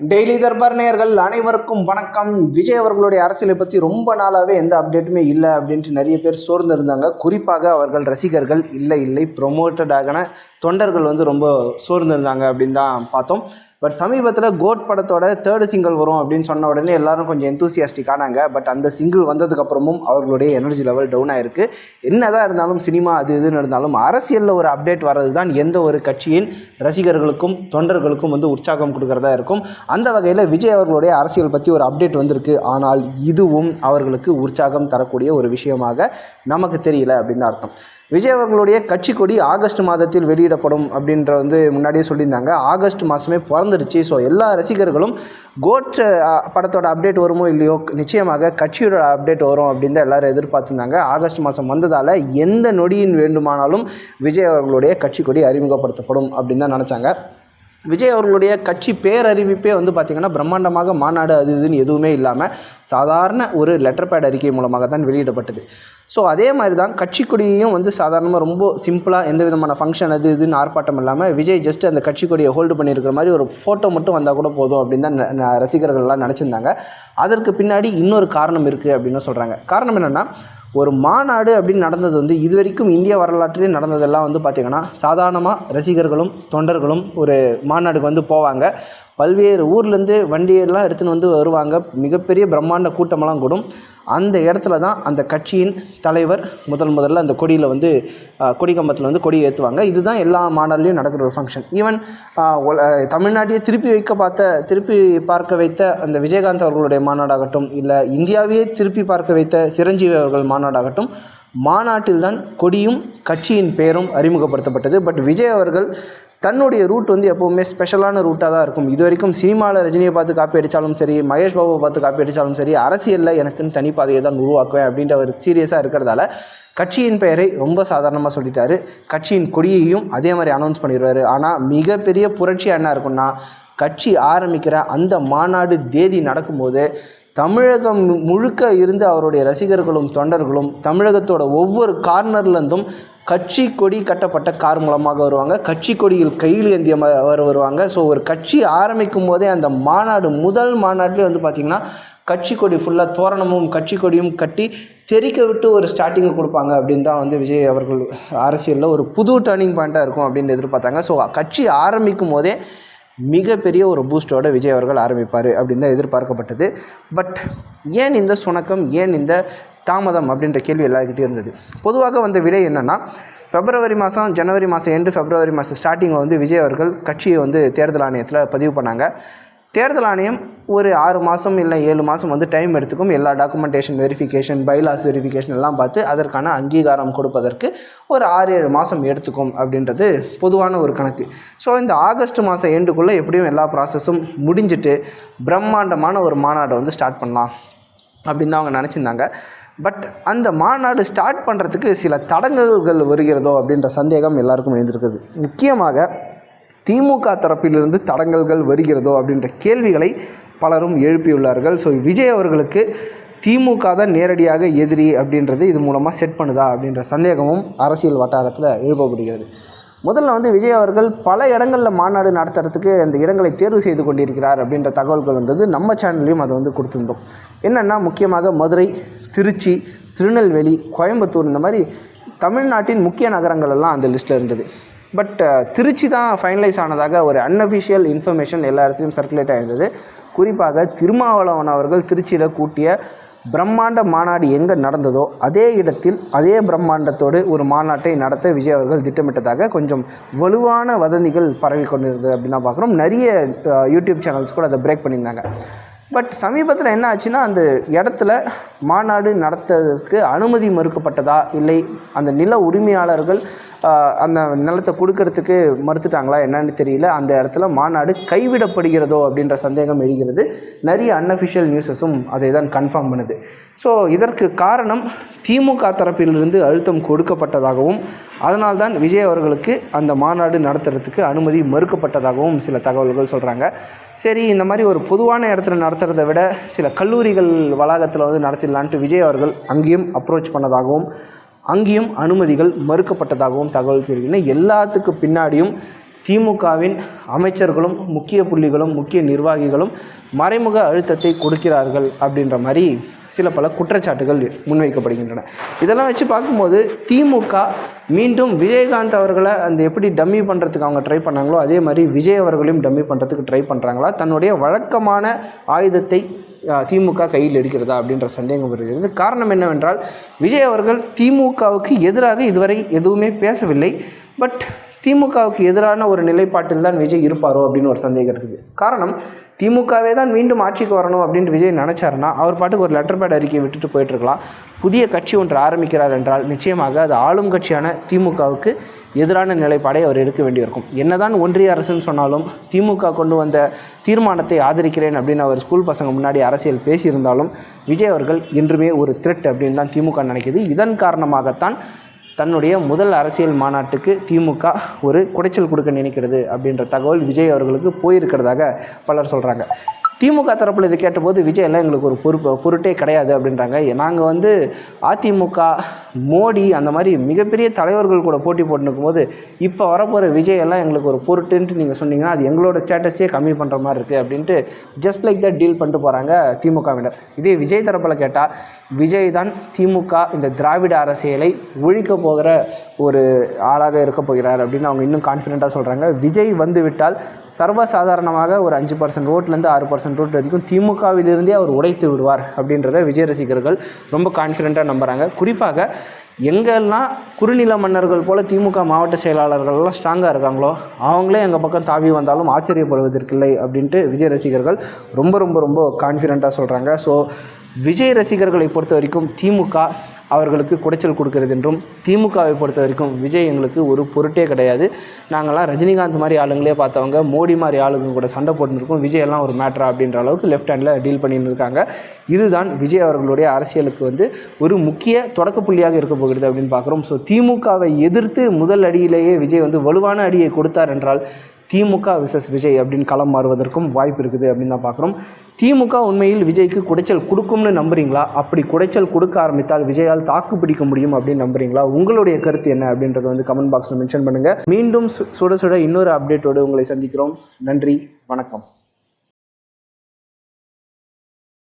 Daily Darbar நேயர்கள் அனைவருக்கும் வணக்கம். விஜய் அவர்களுடைய அரசியலை பற்றி ரொம்ப நாளாகவே எந்த அப்டேட்டுமே இல்லை அப்படின்ட்டு நிறைய பேர் சோர்ந்து இருந்தாங்க குறிப்பாக அவர்கள் ரசிகர்கள் இல்லை இல்லை ப்ரொமோட்டடாகன தொண்டர்கள் வந்து ரொம்ப சோர்ந்திருந்தாங்க அப்படின்னு தான் பார்த்தோம். பட் சமீபத்தில் கோட் படத்தோட தேர்டு சிங்கிள் வரும் அப்படின்னு சொன்ன உடனே எல்லாரும் கொஞ்சம் எந்தூசியாஸ்டிக் ஆனாங்க. பட் அந்த சிங்கிள் வந்ததுக்கப்புறமும் அவர்களுடைய எனர்ஜி லெவல் டவுன் ஆயிருக்கு. என்னதான் இருந்தாலும் சினிமா அது இதுன்னு இருந்தாலும் அரசியலில் ஒரு அப்டேட் வர்றது தான் எந்த ஒரு கட்சியின் ரசிகர்களுக்கும் தொண்டர்களுக்கும் வந்து உற்சாகம் கொடுக்கறதா இருக்கும். அந்த வகையில் விஜய் அவர்களுடைய அரசியல் பற்றி ஒரு அப்டேட் வந்திருக்கு. ஆனால் இதுவும் அவர்களுக்கு உற்சாகம் தரக்கூடிய ஒரு விஷயமாக நமக்கு தெரியல அப்படின்னு தான் அர்த்தம். விஜய் அவர்களுடைய கட்சி கொடி ஆகஸ்ட் மாதத்தில் வெளியிடப்படும் அப்படின்ற வந்து முன்னாடியே சொல்லியிருந்தாங்க. ஆகஸ்ட் மாதமே பிறந்துருச்சு. ஸோ எல்லா ரசிகர்களும் கோட் படத்தோட அப்டேட் வருமோ இல்லையோ நிச்சயமாக கட்சியோட அப்டேட் வரும் அப்படின்னு தான் எல்லாரும் எதிர்பார்த்துருந்தாங்க. ஆகஸ்ட் மாதம் வந்ததால் எந்த நொடியின் வேண்டுமானாலும் விஜய் அவர்களுடைய கட்சி கொடி அறிமுகப்படுத்தப்படும் அப்படின்னு தான் நினச்சாங்க. விஜய் அவர்களுடைய கட்சி பேரறிவிப்பே வந்து பார்த்திங்கன்னா பிரம்மாண்டமாக மாநாடு அது இதுன்னு எதுவுமே இல்லாமல் சாதாரண ஒரு லெட்டர் பேட் அறிக்கை மூலமாக தான் வெளியிடப்பட்டது. ஸோ அதே மாதிரி தான் கட்சி கொடியையும் வந்து சாதாரணமாக ரொம்ப சிம்பிளாக எந்த விதமான ஃபங்க்ஷன் அது இதுன்னு ஆர்ப்பாட்டம் இல்லாமல் விஜய் ஜஸ்ட் அந்த கட்சி கொடியை ஹோல்டு பண்ணியிருக்கிற மாதிரி ஒரு ஃபோட்டோ மட்டும் வந்தால் கூட போதும் அப்படின்னு தான் ரசிகர்கள்லாம் நினச்சிருந்தாங்க. அதற்கு பின்னாடி இன்னொரு காரணம் இருக்குது அப்படின்னு சொல்கிறாங்க காரணம் என்னென்னா ஒரு மாநாடு அப்படின்னு நடந்தது வந்து இது வரைக்கும் இந்திய வரலாற்றிலே நடந்ததெல்லாம் வந்து பார்த்திங்கன்னா சாதாரணமாக ரசிகர்களும் தொண்டர்களும் ஒரு மாநாடுக்கு வந்து போவாங்க. பல்வேறு ஊர்லேருந்து வண்டியெல்லாம் எடுத்துன்னு வந்து வருவாங்க. மிகப்பெரிய பிரம்மாண்ட கூட்டமெல்லாம் கூடும். அந்த இடத்துல தான் அந்த கட்சியின் தலைவர் முதல் முதல்ல அந்த கொடியில் வந்து ஆஹ், கொடி கம்பத்தில் வந்து கொடி ஏற்றுவாங்க இதுதான் எல்லா மாடல்லையும் நடக்கிற ஒரு ஃபங்க்ஷன் ஈவன் தமிழ்நாட்டையே திருப்பி வைக்க பார்த்த திருப்பி பார்க்க வைத்த அந்த விஜயகாந்த் அவர்களுடைய மாநாடாகட்டும் இல்லை இந்தியாவையே திருப்பி பார்க்க வைத்த சிரஞ்சீவி அவர்கள் மாநாடாகட்டும் மாநாட்டில் தான் கொடியும் கட்சியின் பெயரும் அறிமுகப்படுத்தப்பட்டது. பட் விஜய் அவர்கள் தன்னுடைய ரூட் வந்து எப்போவுமே ஸ்பெஷலான ரூட்டாக தான் இருக்கும். இது வரைக்கும் சினிமாவில் ரஜினியை பார்த்து காப்பி அடித்தாலும் சரி மகேஷ் பாபுவை பார்த்து காப்பி அடித்தாலும் சரி அரசியலில் எனக்குன்னு தனிப்பாதையை தான் உருவாக்குவேன் அப்படின்ற ஒரு சீரியஸாக இருக்கிறதால கட்சியின் பெயரை ரொம்ப சாதாரணமாக சொல்லிட்டாரு. கட்சியின் கொடியையும் அதே மாதிரி அனௌன்ஸ் பண்ணிடுவார். ஆனால் மிகப்பெரிய புரட்சி என்ன இருக்குன்னா கட்சி ஆரம்பிக்கிற அந்த மாநாடு தேதி நடக்கும்போது தமிழகம் முழுக்க இருந்து அவருடைய ரசிகர்களும் தொண்டர்களும் தமிழகத்தோட ஒவ்வொரு கார்னர்லேருந்தும் கட்சி கொடி கட்டப்பட்ட கார் மூலமாக வருவாங்க. கட்சி கொடியில் கையில் ஏந்திய அவர் வருவாங்க. ஸோ ஒரு கட்சி ஆரம்பிக்கும் போதே அந்த மாநாடு முதல் மாநாட்டிலே வந்து பார்த்திங்கன்னா கட்சி கொடி ஃபுல்லாக தோரணமும் கட்சி கொடியும் கட்டி தெறிக்க விட்டு ஒரு ஸ்டார்டிங்கை கொடுப்பாங்க அப்படின்னு தான் வந்து விஜய் அவர்கள் அரசியலில் ஒரு புது டேர்னிங் பாயிண்ட்டாக இருக்கும் அப்படின்னு எதிர்பார்த்தாங்க. ஸோ கட்சி ஆரம்பிக்கும் போதே மிகப்பெரிய ஒரு பூஸ்டோட விஜய் அவர்கள் ஆரம்பிப்பார் அப்படின்னு தான் எதிர்பார்க்கப்பட்டது. பட் ஏன் இந்த சுணக்கம்? ஏன் இந்த தாமதம் அப்படின்ற கேள்வி எல்லாருக்கிட்டே இருந்தது. பொதுவாக வந்த விடை என்னென்னா ஃபெப்ரவரி மாதம் ஜனவரி மாதம் எண்டு ஃபெப்ரவரி மாதம் ஸ்டார்டிங்கில் வந்து விஜய் அவர்கள் கட்சியை வந்து தேர்தல் ஆணையத்தில் பதிவு பண்ணாங்க. தேர்தல் ஆணையம் ஒரு ஆறு மாதம் இல்லை ஏழு மாதம் வந்து டைம் எடுத்துக்கும். எல்லா டாக்குமெண்டேஷன் வெரிஃபிகேஷன் பைலாஸ் வெரிஃபிகேஷன் எல்லாம் பார்த்து அதற்கான அங்கீகாரம் கொடுப்பதற்கு ஒரு ஆறு ஏழு மாதம் எடுத்துக்கும் அப்படின்றது பொதுவான ஒரு கணக்கு. ஸோ இந்த ஆகஸ்ட் மாதம் எண்டுக்குள்ளே எப்படியும் எல்லா ப்ராசஸும் முடிஞ்சிட்டு பிரம்மாண்டமான ஒரு மாநாடை வந்து ஸ்டார்ட் பண்ணலாம். அப்படின்னு தான் அவங்க நினச்சிருந்தாங்க. பட் அந்த மாநாடு ஸ்டார்ட் பண்ணுறதுக்கு சில தடங்கல்கள் வருகிறதோ அப்படின்ற சந்தேகம் எல்லாருக்கும் எழுந்திருக்குது. முக்கியமாக திமுக தரப்பிலிருந்து தடங்கல்கள் வருகிறதோ அப்படின்ற கேள்விகளை பலரும் எழுப்பியுள்ளார்கள். ஸோ விஜய் அவர்களுக்கு திமுக தான் நேரடியாக எதிரி அப்படின்றது இது மூலமாக செட் பண்ணுதா அப்படின்ற சந்தேகமும் அரசியல் வட்டாரத்தில் எழுப்பப்படுகிறது. முதல்ல வந்து விஜய் அவர்கள் பல இடங்களில் மாநாடு நடத்துறதுக்கு அந்த இடங்களை தேர்வு செய்து கொண்டிருக்கிறார் அப்படின்ற தகவல்கள் வந்தது. நம்ம சேனல்லையும் அதை வந்து கொடுத்துருந்தோம். என்னென்னா முக்கியமாக மதுரை திருச்சி திருநெல்வேலி கோயம்புத்தூர் இந்த மாதிரி தமிழ்நாட்டின் முக்கிய நகரங்கள் எல்லாம் அந்த லிஸ்ட்டில் இருந்தது. பட் திருச்சி தான் ஃபைனலைஸ் ஆனதாக ஒரு அன்அஃபிஷியல் இன்ஃபர்மேஷன் எல்லா இடத்துலையும் சர்க்குலேட் ஆயிருந்தது. குறிப்பாக திருமாவளவன் அவர்கள் திருச்சியில் கூட்டிய பிரம்மாண்ட மாநாடு எங்கே நடந்ததோ அதே இடத்தில் அதே பிரம்மாண்டத்தோடு ஒரு மாநாட்டை நடத்த விஜய் அவர்கள் திட்டமிட்டதாக கொஞ்சம் வலுவான வதந்திகள் பரவி கொண்டிருந்தது அப்படின்னு தான் பார்க்குறோம். நிறைய யூடியூப் சேனல்ஸ் கூட அதை பிரேக் பண்ணியிருந்தாங்க. பட் சமீபத்தில் என்ன ஆச்சுன்னா அந்த இடத்துல மாநாடு நடத்துவதற்கு அனுமதி மறுக்கப்பட்டதா? இல்லை அந்த நில உரிமையாளர்கள் அந்த நிலத்தை கொடுக்கறதுக்கு மறுத்துட்டாங்களா என்னன்னு தெரியல. அந்த இடத்துல மாநாடு கைவிடப்படுகிறதோ அப்படின்ற சந்தேகம் எழுகிறது. நிறைய அன்அஃபிஷியல் நியூஸஸும் அதை தான் கன்ஃபார்ம் பண்ணுது. ஸோ இதற்கு காரணம் திமுக தரப்பிலிருந்து அழுத்தம் கொடுக்கப்பட்டதாகவும் அதனால்தான் விஜய் அவர்களுக்கு அந்த மாநாடு நடத்துறதுக்கு அனுமதி மறுக்கப்பட்டதாகவும் சில தகவல்கள் சொல்கிறாங்க சரி இந்த மாதிரி ஒரு பொதுவான இடத்துல நடத்துகிறத விட சில கல்லூரிகள் வளாகத்தில் வந்து நடத்திடலான்ட்டு விஜய் அவர்கள் அங்கேயும் அப்ரோச் பண்ணதாகவும் அங்கேயும் அனுமதிகள் மறுக்கப்பட்டதாகவும் தகவல் தெரிவிக்கின்றன. எல்லாத்துக்கு பின்னாடியும் திமுகவின் அமைச்சர்களும் முக்கிய புள்ளிகளும் முக்கிய நிர்வாகிகளும் மறைமுக அழுத்தத்தை கொடுக்கிறார்கள் அப்படின்ற மாதிரி சில பல குற்றச்சாட்டுகள் முன்வைக்கப்படுகின்றன. இதெல்லாம் வச்சு பார்க்கும்போது திமுக மீண்டும் விஜயகாந்த் அவர்களை அந்த எப்படி டம்மி பண்ணுறதுக்கு அவங்க ட்ரை பண்ணாங்களோ அதே மாதிரி விஜய் அவர்களையும் டம்மி பண்ணுறதுக்கு ட்ரை பண்ணுறாங்களா தன்னுடைய வழக்கமான ஆயுதத்தை திமுக கையில் எடுக்கிறதா அப்படின்ற சந்தேகம் வருகிறது. காரணம் என்னவென்றால் விஜய் அவர்கள் திமுகவுக்கு எதிராக இதுவரை எதுவுமே பேசவில்லை. பட் திமுகவுக்கு எதிரான ஒரு நிலைப்பாட்டில் தான் விஜய் இருப்பாரோ அப்படின்னு ஒரு சந்தேகம் இருக்குது. காரணம் திமுகவே தான் மீண்டும் ஆட்சிக்கு வரணும் அப்படின்ட்டு விஜய் நினச்சாருன்னா அவர் பாட்டுக்கு ஒரு லெட்டர் பேட் அறிக்கையை விட்டுட்டு போயிட்டுருக்கலாம். புதிய கட்சி ஒன்று ஆரம்பிக்கிறார் என்றால் நிச்சயமாக அது ஆளும் கட்சியான திமுகவுக்கு எதிரான நிலைப்பாடை அவர் எடுக்க வேண்டியிருக்கும். என்னதான் ஒன்றிய அரசுன்னு சொன்னாலும் திமுக கொண்டு வந்த தீர்மானத்தை ஆதரிக்கிறேன் அப்படின்னு அவர் ஸ்கூல் பசங்க முன்னாடி அரசியல் பேசியிருந்தாலும் விஜய் அவர்கள் என்றுமே ஒரு த்ரெட் அப்படின்னு தான் திமுக நினைக்குது. இதன் காரணமாகத்தான் தன்னுடைய முதல் அரசியல் மாநாட்டுக்கு திமுக ஒரு குடைச்சல் கொடுக்க நினைக்கிறது அப்படின்ற தகவல் விஜய் அவர்களுக்கு போயிருக்கிறதாக பலர் சொல்கிறாங்க திமுக தரப்பில் இது கேட்டபோது விஜய் எல்லாம் எங்களுக்கு ஒரு பொறுப்பு பொருட்டே கிடையாது அப்படின்றாங்க. நாங்கள் வந்து அதிமுக மோடி அந்த மாதிரி மிகப்பெரிய தலைவர்கள் கூட போட்டி போட்டுருக்கும் போது இப்போ வரப்போகிற விஜய் எல்லாம் எங்களுக்கு ஒரு பொருட்டுன்ட்டு நீங்கள் சொன்னீங்கன்னா அது எங்களோட ஸ்டேட்டஸே கம்மி பண்ணுற மாதிரி இருக்குது அப்படின்ட்டு ஜஸ்ட் லைக் தட் டீல் பண்ணிட்டு போகிறாங்க திமுகவினர். இதே விஜய் தரப்பில் கேட்டால் விஜய் தான் திமுக இந்த திராவிட அரசியலை ஒழிக்க போகிற ஒரு ஆளாக இருக்க போகிறார் அப்படின்னு அவங்க இன்னும் கான்ஃபிடெண்ட்டாக சொல்கிறாங்க விஜய் வந்து விட்டால் சர்வசாதாரணமாக ஒரு அஞ்சு பர்சன்ட் ரோட்லேருந்து ஆறு பர்சன்ட் ரோட் வரைக்கும் திமுகவிலிருந்தே அவர் உடைத்து விடுவார் அப்படின்றத விஜய் ரசிகர்கள் ரொம்ப கான்ஃபிடென்ட்டாக நம்புகிறாங்க குறிப்பாக எங்கெல்லாம் குறுநில மன்னர்கள் போல் திமுக மாவட்ட செயலாளர்கள்லாம் ஸ்ட்ராங்காக இருக்காங்களோ அவங்களே எங்கள் பக்கம் தாவி வந்தாலும் ஆச்சரியப்படுவதற்கில்லை அப்படின்ட்டு விஜய் ரசிகர்கள் ரொம்ப ரொம்ப ரொம்ப கான்ஃபிடெண்ட்டாக சொல்கிறாங்க ஸோ விஜய் ரசிகர்களை பொறுத்த வரைக்கும் திமுக அவர்களுக்கு குடைச்சல் கொடுக்கறது என்றும் திமுகவை பொறுத்த வரைக்கும் விஜய் எங்களுக்கு ஒரு பொருட்டே கிடையாது. நாங்கள்லாம் ரஜினிகாந்த் மாதிரி ஆளுங்களே பார்த்தவங்க மோடி மாதிரி ஆளுங்க கூட சண்டை போட்டுருக்கோம். விஜய் எல்லாம் ஒரு மேட்ரா அப்படின்ற அளவுக்கு லெஃப்ட் ஹேண்டில் டீல் பண்ணிட்டு இருக்காங்க. இதுதான் விஜய் அவர்களுடைய அரசியலுக்கு வந்து ஒரு முக்கிய தொடக்க புள்ளியாக இருக்க போகிறது அப்படின்னு பார்க்குறோம். ஸோ திமுகவை எதிர்த்து முதல் அடியிலேயே விஜய் வந்து வலுவான அடியை கொடுத்தார் என்றால் திமுக விசஸ் விஜய் அப்படின்னு களம் மாறுவதற்கும் வாய்ப்பு இருக்குது அப்படின்னு தான் பார்க்குறோம். திமுக உண்மையில் விஜய்க்கு குடைச்சல் கொடுக்கும்னு நம்புறீங்களா? அப்படி குடைச்சல் கொடுக்க ஆரம்பித்தால் விஜயால் தாக்கு பிடிக்க முடியும் அப்படின்னு நம்புறீங்களா? உங்களுடைய கருத்து என்ன அப்படின்றத வந்து கமெண்ட் பாக்ஸில் மென்ஷன் பண்ணுங்கள் மீண்டும் சு- சுட சுட இன்னொரு அப்டேட்டோடு உங்களை சந்திக்கிறோம். நன்றி வணக்கம்.